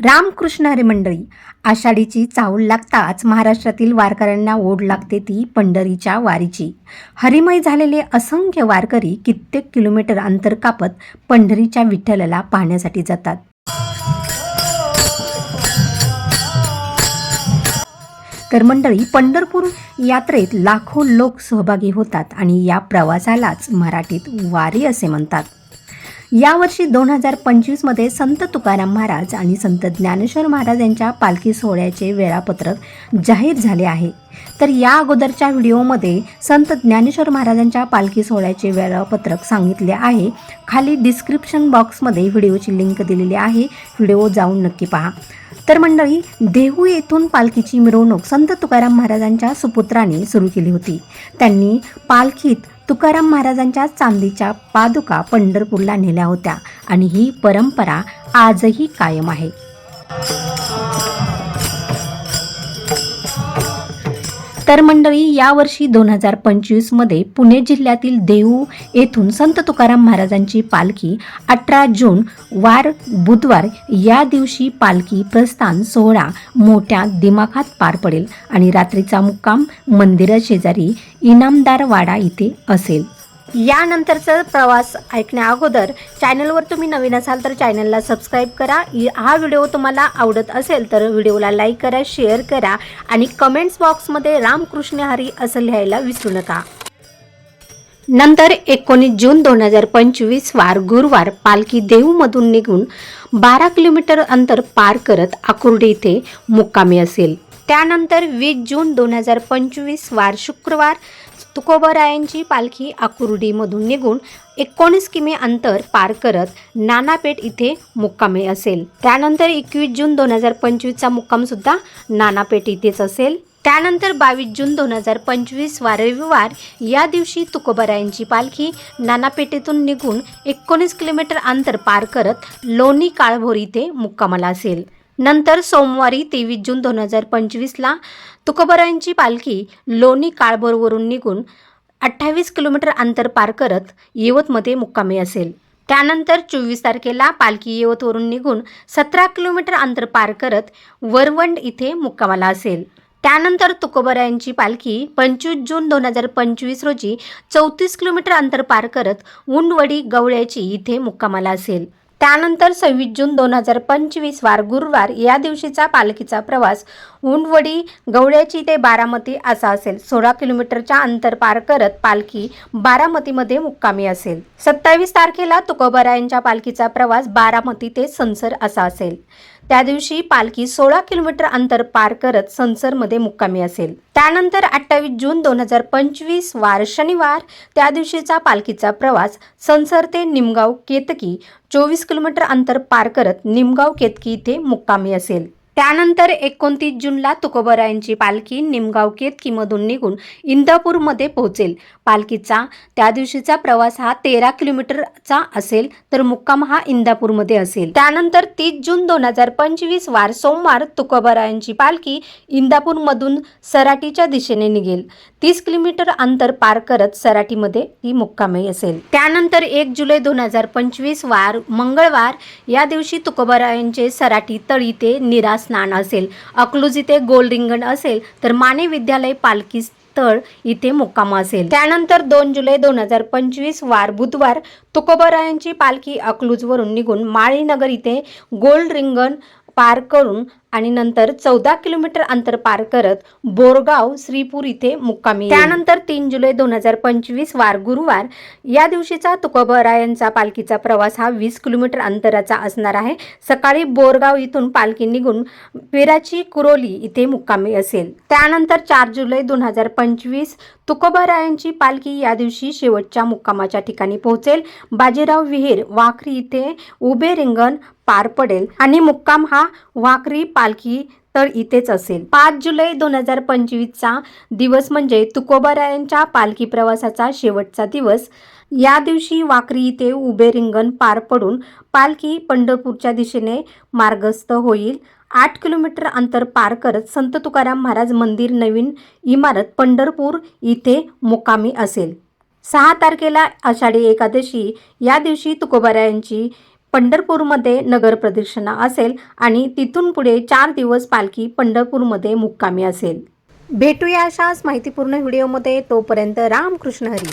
रामकृष्ण हरी मंडळी आषाढीची चाहूल लागताच महाराष्ट्रातील वारकऱ्यांना ओढ लागते ती पंढरीच्या वारीची. हरिमय झालेले असंख्य वारकरी कित्येक किलोमीटर अंतर कापत पंढरीच्या विठ्ठलाला पाहण्यासाठी जातात. तर मंडळी पंढरपूर यात्रेत लाखो लोक सहभागी होतात आणि या प्रवासालाच मराठीत वारी असे म्हणतात. यावर्षी दोन हजार पंचवीसमध्ये संत तुकाराम महाराज आणि संत ज्ञानेश्वर महाराज यांच्या पालखी सोहळ्याचे वेळापत्रक जाहीर झाले आहे. तर या अगोदरच्या व्हिडिओमध्ये संत ज्ञानेश्वर महाराजांच्या पालखी सोहळ्याचे वेळापत्रक सांगितले आहे. खाली डिस्क्रिप्शन बॉक्समध्ये व्हिडिओची लिंक दिलेली आहे. व्हिडिओ जाऊन नक्की पहा. तर मंडळी देहू येथून पालखीची मिरवणूक संत तुकाराम महाराजांच्या सुपुत्राने सुरू केली होती. त्यांनी पालखीत तुकाराम महाराजांच्या चांदीच्या पादुका पंढरपूरला नेल्या होत्या आणि ही परंपरा आजही कायम आहे. तर मंडळी यावर्षी दोन हजार पंचवीसमध्ये पुणे जिल्ह्यातील देऊ येथून संत तुकाराम महाराजांची पालखी अठरा जून वार बुधवार या दिवशी पालखी प्रस्थान सोहळा मोठ्या दिमाखात पार पडेल आणि रात्रीचा मुक्काम मंदिराशेजारी इनामदार वाडा इथे असेल. यानंतरचा प्रवास ऐकण्या अगोदर चॅनलवर तुम्ही नवीन असाल तर चॅनलला सबस्क्राईब करा. हा व्हिडिओ तुम्हाला आवडत असेल तर व्हिडिओला लाईक करा शेअर करा आणि कमेंट्स बॉक्समध्ये रामकृष्ण हरी असं लिहायला विसरू नका. नंतर एकोणीस जून दोन हजार पंचवीस वार गुरुवार पालखी देऊमधून निघून बारा किलोमीटर अंतर पार करत आकुर्डी इथे मुक्कामी असेल. त्यानंतर वीस जून दोन हजार पंचवीस वार शुक्रवार तुकोबरायांची पालखी आकुर्डीमधून निघून एकोणीस किमी अंतर पार करत नानापेठ इथे मुक्कामी असेल. त्यानंतर एकवीस जून दोन हजार पंचवीसचा मुक्कामसुद्धा नानापेठ इथेच असेल. त्यानंतर बावीस जून दोन हजार पंचवीस वार रविवार या दिवशी तुकोबरायांची पालखी नानापेठेतून निघून एकोणीस किलोमीटर अंतर पार करत लोणी काळभोर इथे मुक्कामाला असेल. नंतर सोमवारी तेवीस जून दोन हजार पंचवीसला तुकोबरायांची पालखी लोणी काळबोरवरून निघून अठ्ठावीस किलोमीटर अंतर पार करत यवतमध्ये मुक्कामी असेल. त्यानंतर चोवीस तारखेला पालखी येवतवरून निघून सतरा किलोमीटर अंतर पार करत वरवंड इथे मुक्कामाला असेल. त्यानंतर तुकोबरायांची पालखी पंचवीस जून दोन हजार पंचवीस रोजी चौतीस किलोमीटर अंतर पार करत उंडवडी गवळ्याची इथे मुक्कामाला असेल. त्यानंतर सव्वीस जून दोन हजार पंचवीस वार गुरुवार या दिवशीचा पालखीचा प्रवास उंडवडी गवळ्याची ते बारामती असा असेल. सोळा किलोमीटरच्या अंतर पार करत पालखी बारामतीमध्ये मुक्कामी असेल. सत्तावीस तारखेला तुकोबरायांच्या पालखीचा प्रवास बारामती ते संसर असा असेल. त्या दिवशी पालखी सोळा किलोमीटर अंतर पार करत संसरमध्ये मुक्कामी असेल. त्यानंतर अठ्ठावीस जून दोन हजार पंचवीस वार शनिवार त्या दिवशीचा पालखीचा प्रवास संसर ते निमगाव केतकी चोवीस किलोमीटर अंतर पार करत निमगाव केतकी इथे मुक्कामी असेल. त्यानंतर एकोणतीस जूनला तुकोबरायांची पालखी निमगाव केतकीमधून निघून इंदापूरमध्ये पोहोचेल. पालखीचा त्या दिवशीचा प्रवास हा तेरा किलोमीटरचा असेल तर मुक्काम हा इंदापूरमध्ये असेल. त्यानंतर तीस जून दोन हजार पंचवीस वार सोमवार तुकोबरायांची पालखी इंदापूरमधून सराटीच्या दिशेने निघेल. तीस किलोमीटर अंतर पार करत सराटीमध्ये ही मुक्कामी असेल. त्यानंतर एक जुलै दोन हजार पंचवीस वार मंगळवार या दिवशी तुकोबरायांचे सराटी तळी ते निरास स्नान असेल अकलूज इथे गोल रिंगण असेल तर माने विद्यालय पालखी स्थळ इथे मुक्काम असेल. त्यानंतर दोन जुलै दोन हजार पंचवीस वार बुधवार तुकोबरायांची पालखी अकलूजवरून निघून माळीनगर इथे गोल रिंगण पार करून आणि नंतर चौदा किलोमीटर अंतर पार करत बोरगाव श्रीपूर इथे मुक्कामी त्यानंतर तीन जुलै दोन हजार पंचवीस वार गुरुवार या दिवशीचा तुकोबरायांचा पालखीचा प्रवास हा वीस किलोमीटर अंतराचा असणार आहे. सकाळी बोरगाव इथून पालखी निघून पेराची कुरोली इथे मुक्कामी असेल. त्यानंतर चार जुलै दोन हजार पंचवीस तुकोबरायांची पालखी या दिवशी शेवटच्या मुक्कामाच्या ठिकाणी पोहोचेल. बाजीराव विहीर वाखरी इथे उभे रिंगण पार पडेल आणि मुक्काम हा वाखरी पालखी तर इथेच असेल. पाच जुलै दोन हजार पंचवीसचा दिवस म्हणजे तुकोबारायांच्या पालखी प्रवासाचा शेवटचा दिवस. या दिवशी वाकरी इथे उभे रिंगण पार पडून पालखी पंढरपूरच्या दिशेने मार्गस्थ होईल. आठ किलोमीटर अंतर पार करत संत तुकाराम महाराज मंदिर नवीन इमारत पंढरपूर इथे मुकामी असेल. सहा तारखेला आषाढी एकादशी. या दिवशी तुकोबारायांची पंढरपूरमध्ये नगर प्रदक्षिणा असेल आणि तिथून पुढे चार दिवस पालखी पंढरपूरमध्ये मुक्कामी असेल. भेटूया अशाच माहितीपूर्ण व्हिडिओमध्ये. तोपर्यंत रामकृष्ण हरी.